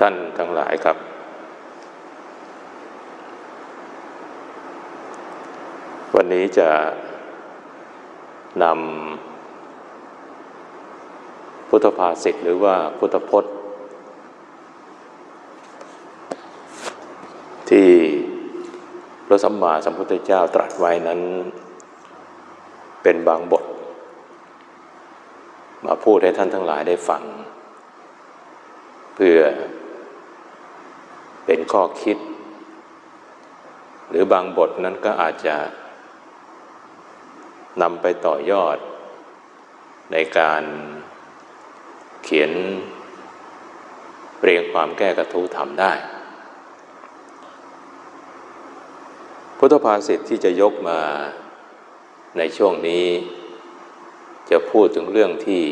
ท่านทั้งหลายครับ วันนี้จะนำพุทธภาษิตหรือว่าพุทธพจน์ ที่พระสัมมาสัมพุทธเจ้าตรัสไว้นั้น เป็นบางบท มาพูดให้ท่านทั้งหลายได้ฟัง เพื่อ ข้อคิด หรือบางบทนั้นก็อาจจะนำไปต่อยอด ในการเขียนเรียงความแก้กระทู้ทำได้ พุทธภาษิตที่จะยกมาในช่วงนี้ จะพูดถึงเรื่องที่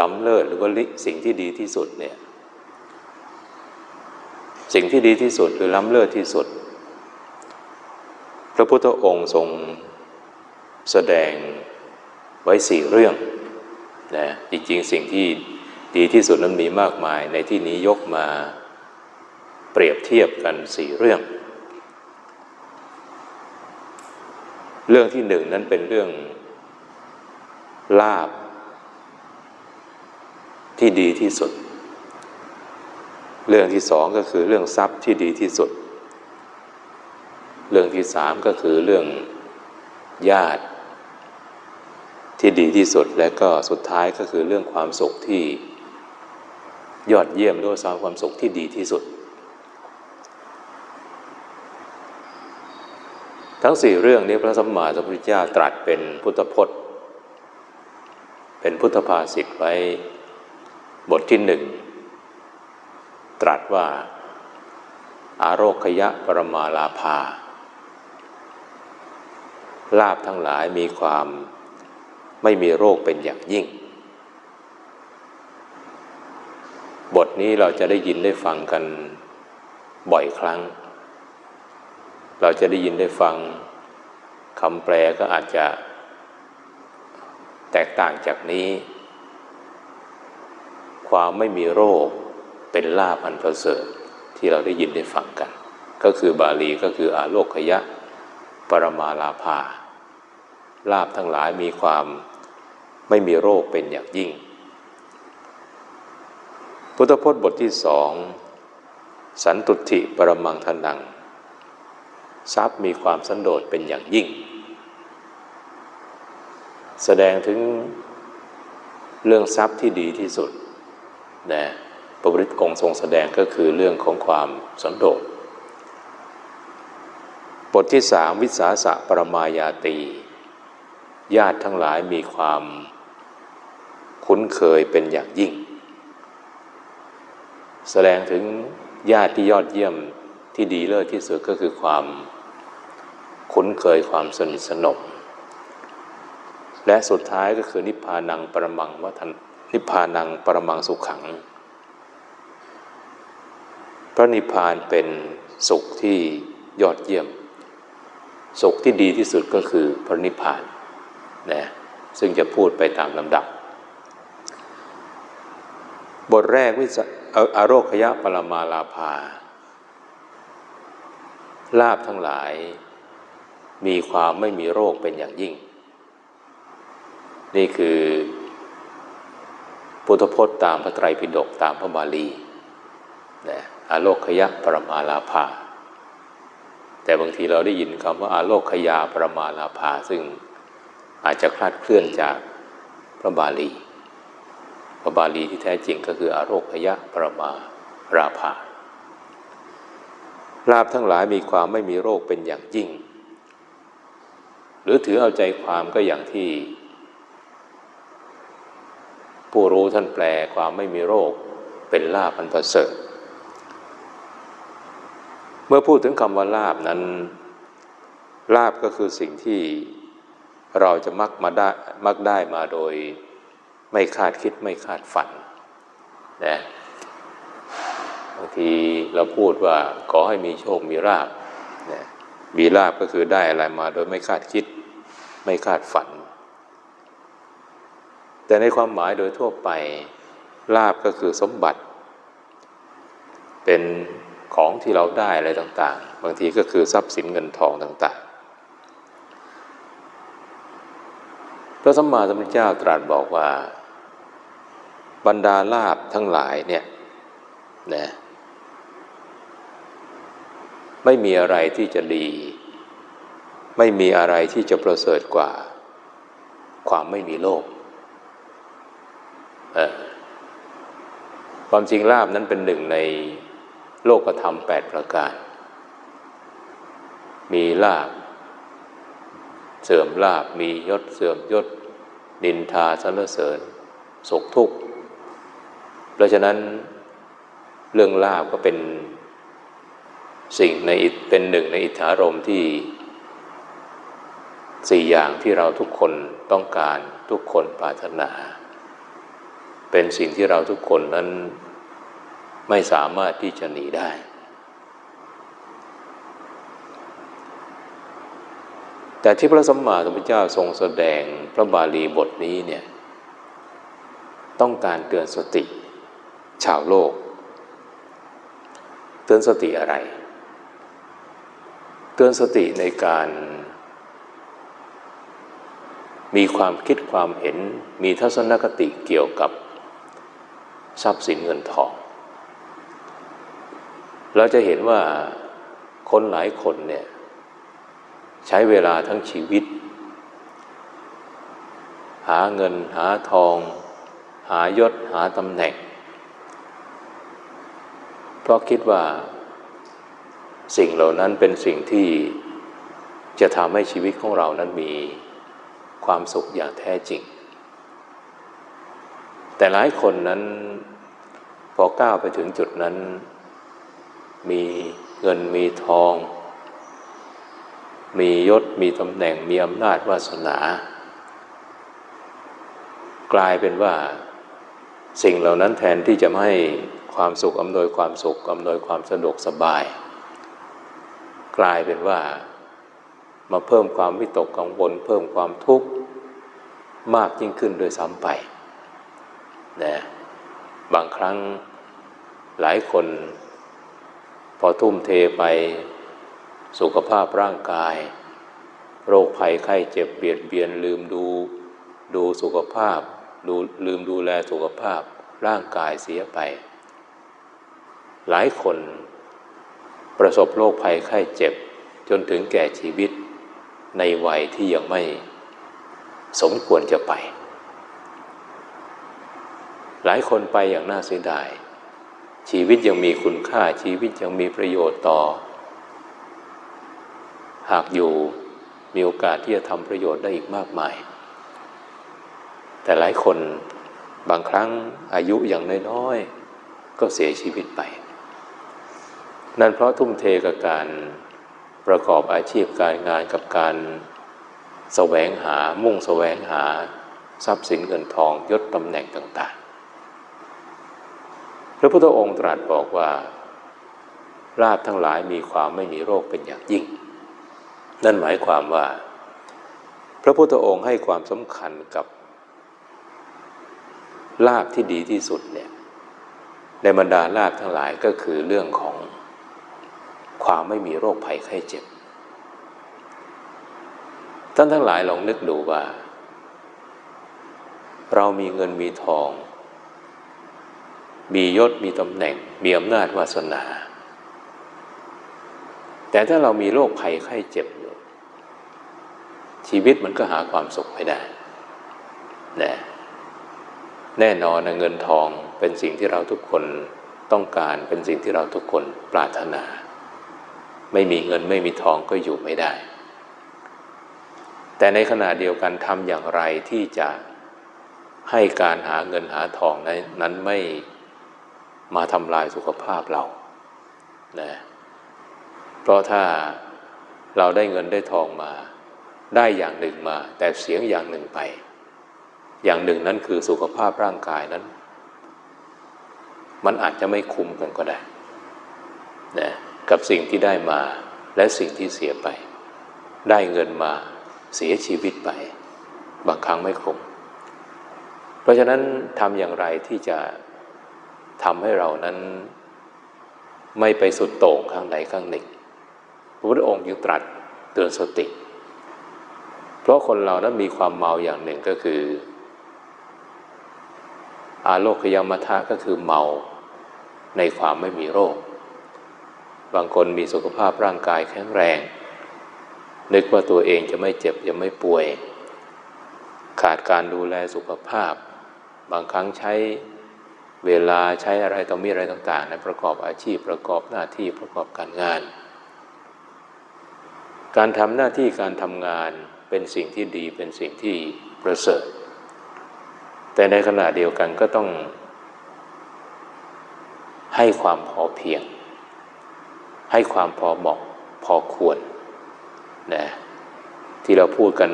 ล้ำเลิศหรือว่าสิ่งที่ดีที่สุดเนี่ย สิ่งที่ดีที่สุดหรือล้ำเลิศที่สุด พระพุทธองค์ทรงแสดงไว้สี่เรื่องนะจริงๆ สิ่งที่ดีที่สุดนั้นมีมากมาย ในที่นี้ยกมาเปรียบเทียบกันสี่เรื่อง เรื่องที่หนึ่งนั้นเป็นเรื่องลาบที่ดีที่สุด เรื่องที่สองก็คือเรื่องทรัพย์ที่ดีที่สุด เรื่องที่สามก็คือเรื่องญาติ ที่ดีที่สุดและก็สุดท้ายก็คือเรื่องความสุขที่ยอดเยี่ยมด้วยสารความสุขที่ดีที่สุด ทั้งสี่เรื่องนี้พระสัมมาสัมพุทธเจ้าตรัสเป็นพุทธพจน์ เป็นพุทธภาษิตไว้บทที่หนึ่ง ตรัสว่า อาโรคยะปรมาลาภาลาบทั้งหลายมีความไม่มีโรคเป็นอย่างยิ่ง บทนี้เราจะได้ยินได้ฟังกันบ่อยครั้ง เราจะได้ยินได้ฟังคำแปลก็อาจจะ แตกต่างจากนี้ ความไม่มีโรค เป็นลาภอันประเสริฐที่เราได้ยินได้ฟังกัน ก็คือบาลีก็คืออาโลกขยะ ปรมาลาภาลาภทั้งหลายมีความไม่มีโรคเป็นอย่างยิ่ง พุทธพจน์บทที่สองสันตุถิปรมังทนัง ทรัพย์มีความสันโดษเป็นอย่างยิ่ง แสดงถึงเรื่องทรัพย์ที่ดีที่สุดนะ พระบริตองค์ทรงแสดงก็คือเรื่องของความสันโดษบทที่สามวิสาสะปรมายาตีญาติทั้งหลายมีความคุ้นเคยเป็นอย่างยิ่ง แสดงถึงญาติที่ยอดเยี่ยมที่ดีเลิศที่สุดก็คือความคุ้นเคยความสนิทสนมและสุดท้ายก็คือนิพพานังปรมังวัฒนนิพพานังปรมังสุขขัง ระนิพพานเป็นสุขที่ยอดเยี่ยม สุขที่ดีที่สุดก็คือพระนิพพานนะซึ่งจะพูดไปตามลำดับ บทแรกวิสอโรคยะปรมาลาภาลาบทั้งหลาย มีความไม่มีโรคเป็นอย่างยิ่ง นี่คือพุทธพจน์ตามพระไตรปิฎกตามพระบาลีนะ อาโลกขยะปรมาลาภา แต่บางทีเราได้ยินคำว่าอาโลกขยาปรมาลาภา ซึ่งอาจจะคลาดเคลื่อนจากพระบาลี พระบาลีที่แท้จริงก็คืออาโรคขยะปรมาราภาลาบทั้งหลายมีความไม่มีโรคเป็นอย่างยิ่ง หรือถือเอาใจความก็อย่างที่ ผู้รู้ท่านแปลความไม่มีโรคเป็นลาบอันประเสริฐ เมื่อพูดถึงคำว่าลาบนั้น ลาบก็คือสิ่งที่เราจะมักมาได้มักได้มาโดยไม่คาดคิดไม่คาดฝันนะบางทีเราพูดว่าขอให้มีโชคมีลาบนะมีลาบก็คือได้อะไรมาโดยไม่คาดคิดไม่คาดฝัน แต่ในความหมายโดยทั่วไปลาบก็คือสมบัติ เป็น ของที่เราได้อะไรต่างๆ บางทีก็คือทรัพย์สินเงินทองต่างๆ พระสัมมาสัมพุทธเจ้าตรัสบอกว่า บรรดาลาบทั้งหลายเนี่ยนะไม่มีอะไรที่จะดี ไม่มีอะไรที่จะประเสริฐกว่า ความไม่มีโลกความจริงลาบนั้นเป็นหนึ่งใน โลกธรรมแปดประการ มีลาบ เสื่อมลาบ มียศเสื่อมยศ ดินทาสรรเสริญสุขทุกข์ เพราะฉะนั้นเรื่องลาบก็เป็นสิ่งในเป็นหนึ่งในอิทธารมที่สี่อย่างที่เราทุกคนต้องการทุกคนปรารถนา เป็นสิ่งที่เราทุกคนนั้น ไม่สามารถที่จะหนีได้ แต่ที่พระสัมมาสัมพุทธเจ้าทรงแสดงพระบาลีบทนี้เนี่ย ต้องการเตือนสติ ชาวโลก เตือนสติอะไร เตือนสติในการ มีความคิดความเห็น มีทัศนคติเกี่ยวกับทรัพย์สินเงินทอง เราจะเห็นว่าคนหลายคนเนี่ย ใช้เวลาทั้งชีวิต หาเงินหาทอง หายศหาตำแหน่ง เพราะคิดว่าสิ่งเหล่านั้นเป็นสิ่งที่จะทำให้ชีวิตของเรานั้นมีความสุขอย่างแท้จริง แต่หลายคนนั้นพอก้าวไปถึงจุดนั้น มีเงินมีทอง มียศมีตำแหน่งมีอำนาจวาสนา กลายเป็นว่าสิ่งเหล่านั้นแทนที่จะให้ความสุขอำนวยความสุขอำนวยความสะดวกสบาย กลายเป็นว่ามาเพิ่มความวิตกกังวลเพิ่มความทุกข์มากยิ่งขึ้นโดยซ้ำไปนะบางครั้งหลายคน พอทุ่มเทไปสุขภาพร่างกาย โรคภัยไข้เจ็บเบียดเบียนลืมดูดูสุขภาพดูลืมดูแลสุขภาพร่างกายเสียไป หลายคนประสบโรคภัยไข้เจ็บจนถึงแก่ชีวิตในวัยที่ยังไม่สมควรจะไป หลายคนไปอย่างน่าเสียดาย ชีวิตยังมีคุณค่าชีวิตยังมีประโยชน์ต่อ หากอยู่มีโอกาสที่จะทำประโยชน์ได้อีกมากมาย แต่หลายคนบางครั้งอายุอย่างน้อยๆก็เสียชีวิตไป นั่นเพราะทุ่มเทกับการประกอบอาชีพการงานกับการแสวงหามุ่งแสวงหาทรัพย์สินเงินทองยศตำแหน่งต่าง พระพุทธองค์ตรัสบอกว่าลาบทั้งหลายมีความไม่มีโรคเป็นอย่างยิ่ง นั่นหมายความว่า พระพุทธองค์ให้ความสำคัญกับลาบที่ดีที่สุดเนี่ยในบรรดาลาบทั้งหลายก็คือเรื่องของความไม่มีโรคภัยไข้เจ็บ ท่านทั้งหลายลองนึกดูว่า เรามีเงินมีทอง มียศมีตำแหน่ง มีอำนาจวาสนา แต่ถ้าเรามีโรคภัยไข้เจ็บอยู่ ชีวิตมันก็หาความสุขไม่ได้นะแน่นอนนะเงินทองเป็นสิ่งที่เราทุกคนต้องการเป็นสิ่งที่เราทุกคนปรารถนา ไม่มีเงินไม่มีทองก็อยู่ไม่ได้ แต่ในขณะเดียวกันทำอย่างไรที่จะให้การหาเงินหาทองนั้นไม่ มาทำลายสุขภาพเรานะเพราะถ้าเราได้เงินได้ทองมาได้อย่างหนึ่งมา แต่เสียงอย่างหนึ่งไป อย่างหนึ่งนั้นคือสุขภาพร่างกายนั้น มันอาจจะไม่คุ้มกันก็ได้นะกับสิ่งที่ได้มาและสิ่งที่เสียไป ได้เงินมาเสียชีวิตไป บางครั้งไม่คุ้มเพราะฉะนั้นทำอย่างไรที่จะ ทำให้เรานั้นไม่ไปสุดโต่งข้างใดข้างหนึ่งพระพุทธองค์ยึงตรัสเตือนสติ เพราะคนเรานั้นมีความเมาอย่างหนึ่งก็คือ อาโลกยมทะก็คือเมาในความไม่มีโรค บางคนมีสุขภาพร่างกายแข็งแรง นึกว่าตัวเองจะไม่เจ็บจะไม่ป่วย ขาดการดูแลสุขภาพ บางครั้งใช้ เวลาใช้อะไรต้อมีอะไรต่างๆนะประกอบอาชีพประกอบหน้าที่ประกอบการงาน การทำหน้าที่การทำงานเป็นสิ่งที่ดีเป็นสิ่งที่ประเสริฐ แต่ในขณะเดียวกันก็ต้องให้ความพอเพียง ให้ความพอเหมาะพอควรนะที่เราพูดกัน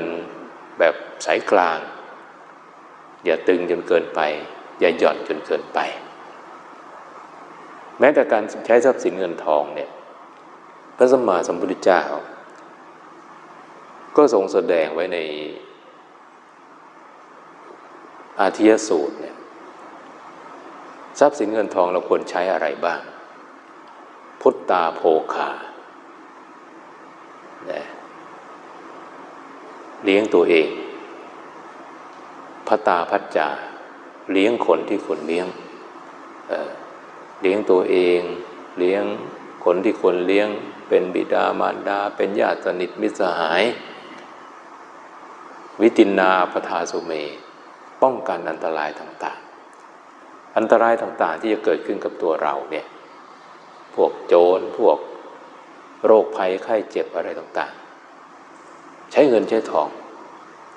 แบบสายกลาง อย่าตึงจนเกินไป อย่าหย่อนจนเกินไป แม้แต่การใช้ทรัพย์สินเงินทองเนี่ยพระสมมาสัมพุทธเจ้า ก็ทรงแสดงไว้ในอาทิยสูตรเนี่ยทรัพย์สินเงินทองเราควรใช้อะไรบ้าง พุทตาโภคาเลี้ยงตัวเองพระตาพัจจา เลี้ยงคนที่คนเลี้ยงเเลี้ยงตัวเอง เลี้ยงคนที่คนเลี้ยง เป็นบิดามารดา เป็นญาติสนิทมิตรสหาย วิตินาปทาสุเม ป้องกันอันตรายต่างๆ อันตรายต่างๆที่จะเกิดขึ้นกับตัวเราเนี่ยพวกโจรพวกโรคภัยไข้เจ็บอะไรต่างๆ ใช้เงินใช้ทอง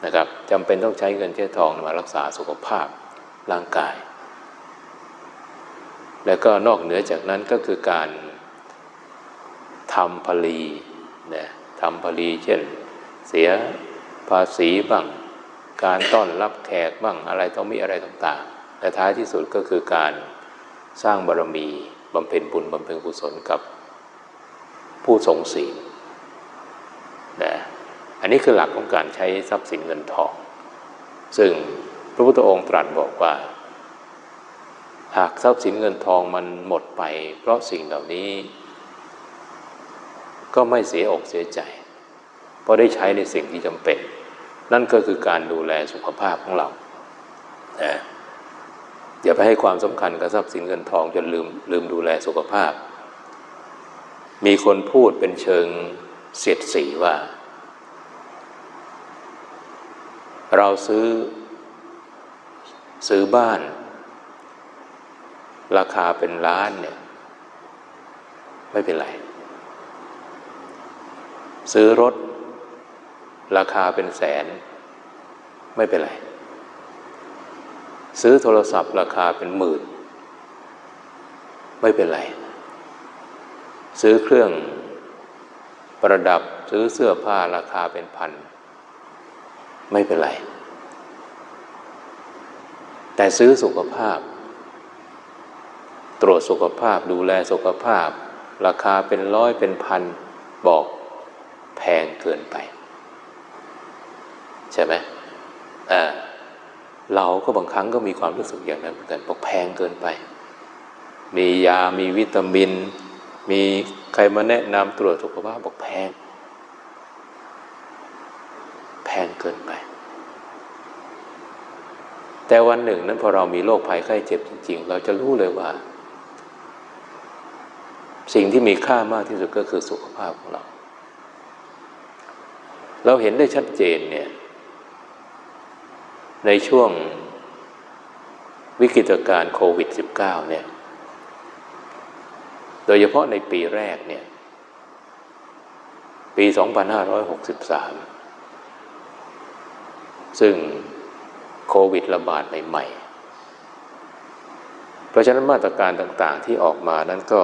นะครับจำเป็นต้องใช้เงินใช้ทองมารักษาสุขภาพ ร่างกาย แล้วก็นอกเหนือจากนั้นก็คือการทำผลีนะทำผลีเช่น เสียภาษีบ้าง การต้อนรับแขกบ้างอะไรต้องมีอะไรต่างๆและท้ายที่สุดก็คือการสร้างบารมีบำเพ็ญบุญบำเพ็ญกุศลกับผู้ทรงศีลนะอันนี้คือหลักของการใช้ทรัพย์สินเงินทอง ซึ่ง ระพุทธองค์ตรัสบอกว่า หากทรัพย์สินเงินทองมันหมดไป เพราะสิ่งเหล่านี้ ก็ไม่เสียอกเสียใจ เพราะได้ใช้ในสิ่งที่จำเป็น นั่นก็คือการดูแลสุขภาพของเราอย่าไปให้ความสำคัญกับทรัพย์สินเงินทองจนลืมลืมดูแลสุขภาพ มีคนพูดเป็นเชิงเสียดสีว่า เราซื้อ ซื้อบ้าน ราคาเป็นล้านเนี่ย ไม่เป็นไร ซื้อรถ ราคาเป็นแสน ไม่เป็นไร ซื้อโทรศัพท์ ราคาเป็นหมื่น ไม่เป็นไร ซื้อเครื่องประดับซื้อเสื้อผ้าราคาเป็นพัน ไม่เป็นไร แต่ซื้อสุขภาพ ตรวจสุขภาพดูแลสุขภาพ ราคาเป็นร้อยเป็นพันบอกแพงเกินไป ใช่ไหมอ่าเราก็บางครั้งก็มีความรู้สึกอย่างนั้นเหมือนกันบอกแพงเกินไป มียา มีวิตามิน มีใครมาแนะนำตรวจสุขภาพบอกแพง แพงเกินไป แต่วันหนึ่งนั้นพอเรามีโรคภัยไข้เจ็บจริง ๆ เราจะรู้เลยว่า สิ่งที่มีค่ามากที่สุดก็คือสุขภาพของเรา เราเห็นได้ชัดเจนเนี่ย ในช่วงวิกฤตการณ์โควิด -19 เนี่ย โดยเฉพาะในปีแรกเนี่ย ปี 2563 ซึ่ง โควิดระบาดใหม่ๆ เพราะฉะนั้นมาตรการต่างๆที่ออกมานั้นก็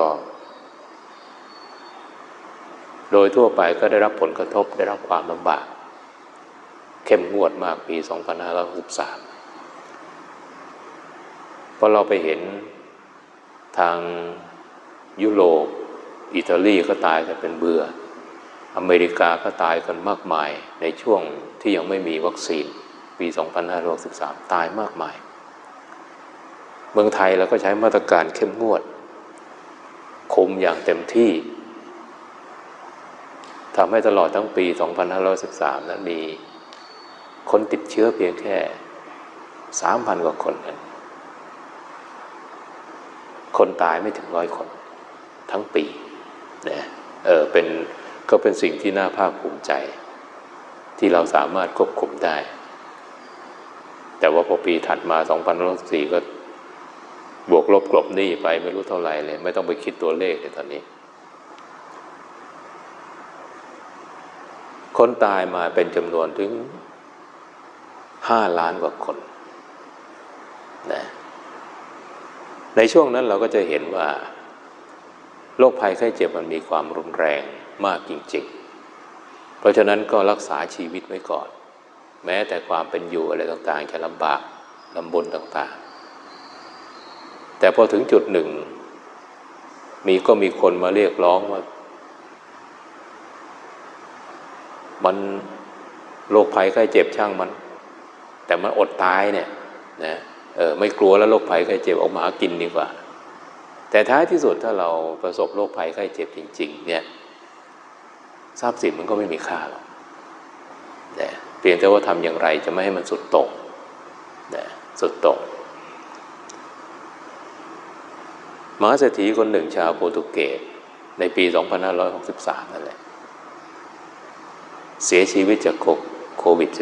โดยทั่วไปก็ได้รับผลกระทบได้รับความลำบาก เข้มงวดมากปี 2563พอเราไปเห็นทางยุโรป อิตาลีก็ตายกันเป็นเบื่อ อเมริกาก็ตายกันมากมายในช่วงที่ยังไม่มีวัคซีน ปี 2563 ตายมากมาย เมืองไทยเราก็ใช้มาตรการเข้มงวด คุมอย่างเต็มที่ทำให้ตลอดทั้งปี 2513 นั้นมีคนติดเชื้อเพียงแค่ 3,000 กว่าคนนั้นคนตายไม่ถึงร้อยคน ทั้งปีนะเออเป็นก็เป็นสิ่งที่น่าภาคภูมิใจ ที่เราสามารถควบคุมได้ แต่ว่าพอปีถัดมา2014ก็บวกลบกลบหนี้ไปไม่รู้เท่าไหร่เลย ไม่ต้องไปคิดตัวเลขเลยตอนนี้ คนตายมาเป็นจำนวนถึง5ล้านกว่าคนนะในช่วงนั้นเราก็จะเห็นว่าโรคภัยไข้เจ็บมันมีความรุนแรงมากจริง ๆ เพราะฉะนั้นก็รักษาชีวิตไว้ก่อน แม้แต่ความเป็นอยู่อะไรต่างๆ จะลำบากลำบนต่างๆ แต่พอถึงจุดหนึ่ง มีก็มีคนมาเรียกร้องว่า มันโรคภัยไข้เจ็บช่างมัน แต่มันอดตายเนี่ยนะเออไม่กลัวแล้วโรคภัยไข้เจ็บออกมาหากินดีกว่า แต่ท้ายที่สุดถ้าเราประสบโรคภัยไข้เจ็บจริง ๆ เนี่ยทรัพย์สินมันก็ไม่มีค่าหรอกนะ เพียงแต่ว่าทำอย่างไรจะไม่ให้มันสุดต่งนะสุดต่งมหาเศรษฐีคนหนึ่งชาวโปรตุเกสในปี 2563 นั่นแหละ เสียชีวิตจากโควิด -19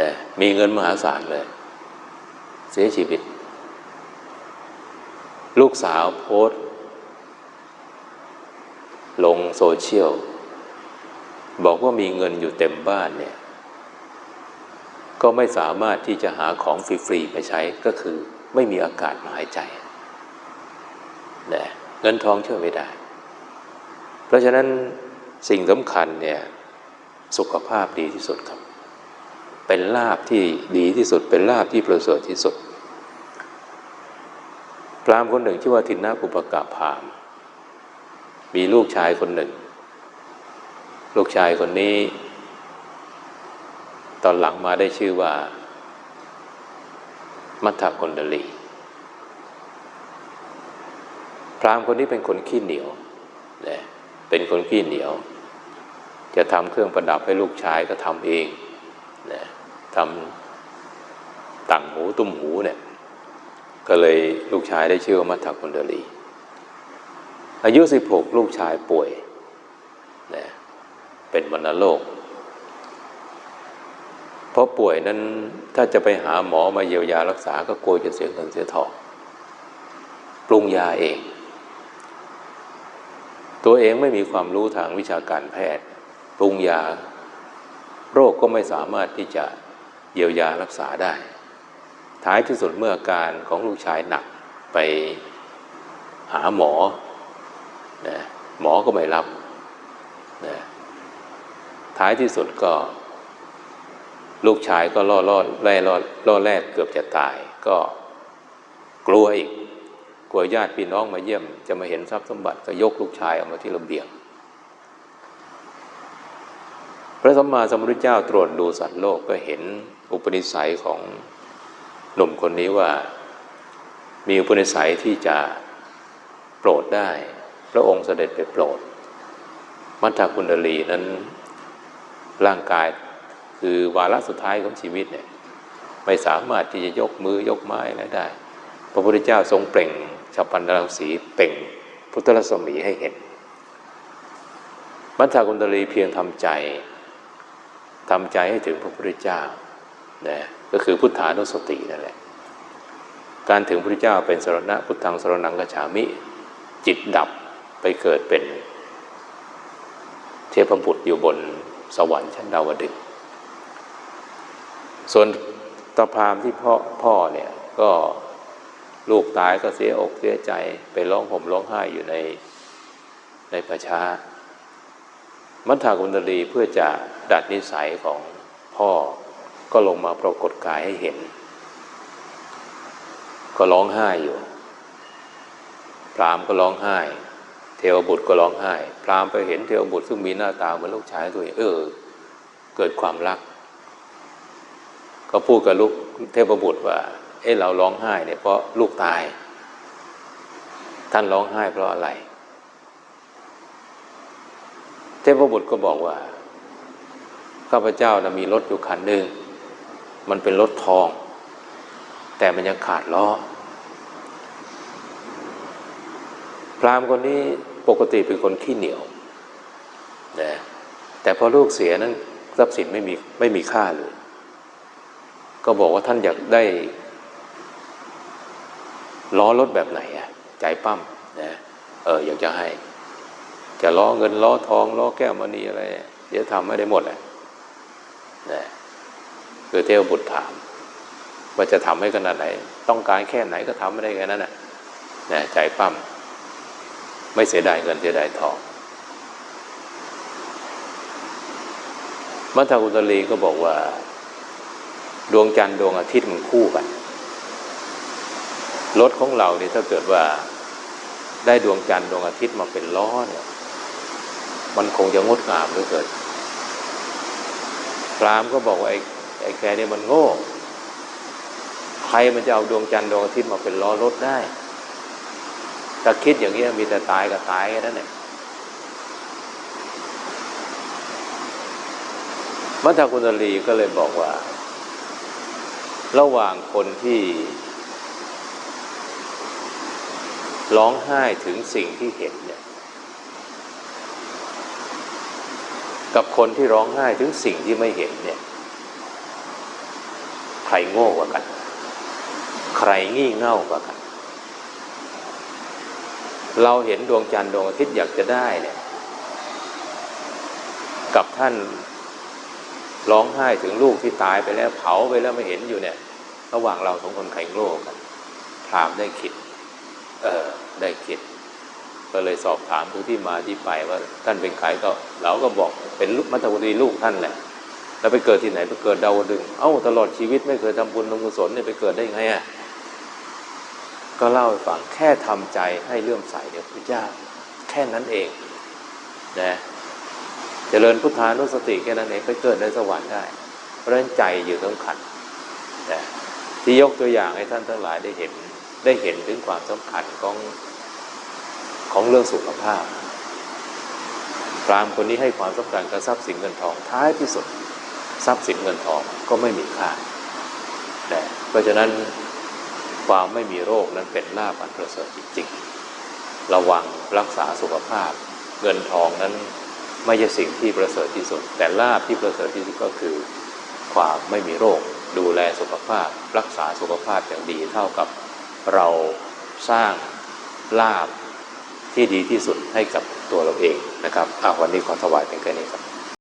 นะมีเงินมหาศาลเลย เสียชีวิต ลูกสาวโพสต์ลงโซเชียล บอกว่ามีเงินอยู่เต็มบ้านเนี่ย ก็ไม่สามารถที่จะหาของฟรีๆไปใช้ก็คือไม่มีอากาศมาหายใจนะเงินทองช่วยไม่ได้ เพราะฉะนั้นสิ่งสำคัญเนี่ยสุขภาพดีที่สุดครับ เป็นลาบที่ดีที่สุด เป็นลาบที่ประเสริฐที่สุด พรามคนหนึ่งชื่อว่าทินนาปุปกะพาม มีลูกชายคนหนึ่ง ลูกชายคนนี้ ตอนหลังมาได้ชื่อว่า มัทธคนดลี พรามคนนี้เป็นคนขี้เหนียวนะเป็นคนขี้เหนียว จะทำเครื่องประดับให้ลูกชายก็ทำเองนะทำต่างหูตุ้มหูเนี่ย ก็เลยลูกชายได้ชื่อว่ามัทธกุณดลี อายุ 16 ลูกชายป่วย เป็นวัณโรคเพราะป่วยนั้นถ้าจะไปหาหมอมาเยียวยารักษาก็กลัวจะเสียเงินเสียทองปรุงยาเอง ตัวเองไม่มีความรู้ทางวิชาการแพทย์ ปรุงยา โรคก็ไม่สามารถที่จะเยียวยารักษาได้ ท้ายที่สุดเมื่ออาการของลูกชายหนักไปหาหมอนะหมอก็ไม่รับนะ ท้ายที่สุดก็ ลูกชายก็ล่อล่อแล่ล่อล่อแรกเกือบจะตาย ก็กลัวอีก กลัวญาติพี่น้องมาเยี่ยม จะมาเห็นทรัพย์สมบัติก็ยกลูกชายออกมาที่ระเบียง พระสัมมาสัมพุทธเจ้าตรวจดูสัตว์โลกก็เห็นอุปนิสัยของหนุ่มคนนี้ว่า มีอุปนิสัยที่จะโปรดได้ พระองค์เสด็จไปโปรด มัทธกุณลีนั้น ร่างกาย คือวาระสุดท้ายของชีวิตเนี่ยไม่สามารถที่จะยกมือยกไม้อะไรได้ พระพุทธเจ้าทรงเปล่งฉับพันรังสีเปล่ง พุทธรัศมีให้เห็นมัทธกุณลีเพียงทำใจทำใจให้ถึงพระพุทธเจ้านะก็คือพุทธานุสตินั่นแหละการถึงพระพุทธเจ้าเป็นสรณะพุทธังสรนังกัจฉามิ จิตดับไปเกิดเป็น เทพบุตรอยู่บน สวรรค์ชั้นดาวดึงส่วนตาพรามที่พ่อพ่อเนี่ยก็ลูกตายก็เสียอกเสียใจไปร้องห่มร้องไห้อยู่ในในประชามัทธากุณลีเพื่อจะดัดนิสัยของพ่อก็ลงมาปรากฏกายให้เห็น ก็ร้องไห้อยู่พรามก็ร้องไห้ ทวบุตรก็ร้องไห้ พรามไปเห็นเทวบุตรซึ่งมีหน้าตาเหมือนลูกชายตัวเองเออ เกิดความรัก ก็พูดกับลูกเทพบุตรว่า เอ๊ะเราร้องไห้เนี่ยเพราะลูกตาย ท่านร้องไห้เพราะอะไร เทพบุตรก็บอกว่า ข้าพเจ้านะมีรถอยู่คันหนึ่ง มันเป็นรถทอง แต่มันยังขาดล้อพราหมณ์คนนี้ ปกติเป็นคนขี้เหนียวนะแต่พอลูกเสียนั้นทรัพย์สินไม่มีไม่มีค่าเลย ก็บอกว่าท่านอยากได้ล้อรถแบบไหนอะใจปั้มนะเอออยากจะให้ จะล้อเงินล้อทองล้อแก้วมณีอะไรเดี๋ยวทำไม่ได้หมดแหละนะคือเทวบุตรถาม ว่าจะทำให้ขนาดไหน ต้องการแค่ไหนก็ทำไม่ได้แค่นั้นนะนะใจปั้ม ไม่เสียดายเงินเสียดายทองมัทธกุตลีก็บอกว่า ดวงจันทร์ดวงอาทิตย์มันคู่กันรถของเราเนี่ยถ้าเกิดว่าได้ดวงจันทร์ดวงอาทิตย์มาเป็นล้อเนี่ย มันคงจะงดงามหลือเกินพรามก็บอกว่าไอ้ไอ้แกเนี่ยมันโง่ ใครมันจะเอาดวงจันทร์ดวงอาทิตย์มาเป็นล้อรถได้ ถ้าคิดอย่างนี้มีแต่ตายกับตายแค่นั้นแหละมัทธกุณลีก็เลยบอกว่า ระหว่างคนที่ ร้องไห้ถึงสิ่งที่เห็นเนี่ย กับคนที่ร้องไห้ถึงสิ่งที่ไม่เห็นเนี่ย ใครโง่กว่ากัน ใครงี่เง่ากว่ากัน เราเห็นดวงจันทร์ดวงอาทิตย์อยากจะได้เนี่ยกับท่านร้องไห้ถึงลูกที่ตายไปแล้วเผาไปแล้วไม่เห็นอยู่เนี่ย ระหว่างเราสองคนใครโง่กันถามได้คิด เออได้คิด ก็เลยสอบถามผู้ที่มาที่ไปว่าท่านเป็นใครก็ เราก็บอกเป็นลูกมัตตวดีลูกท่านแหละ แล้วไปเกิดที่ไหนไปเกิดดาวดึง เอ้าตลอดชีวิตไม่เคยทำบุญทำกุศลเนี่ยไปเกิดได้ไงอะ ก็เล่าให้ฟังแค่ทำใจให้เลื่อมใสเดี๋ยวพระเจ้าแค่นั้นเองนะเจริญพุทธานุสติแค่นั้นเองไปเกิดในสวรรค์ได้ เพราะฉะนั้นใจอยู่สำคัญนะที่ยกตัวอย่างให้ท่านทั้งหลายได้เห็นได้เห็นถึงความสำคัญของของเรื่องสุขภาพพรามคนนี้ให้ความสำคัญกับทรัพย์สินเงินทองท้ายที่สุด ทรัพย์สินเงินทองก็ไม่มีค่าแต่เพราะฉะนั้น ความไม่มีโรคนั้นเป็นลาภอันประเสริฐจริงๆ ระวังรักษาสุขภาพ เงินทองนั้นไม่ใช่สิ่งที่ประเสริฐที่สุด แต่ลาภที่ประเสริฐที่สุดก็คือ ความไม่มีโรค ดูแลสุขภาพ รักษาสุขภาพอย่างดีเท่ากับเราสร้างลาภที่ดีที่สุดให้กับตัวเราเองนะครับอาวันนี้ขอถวายเป็นแค่นี้ครับ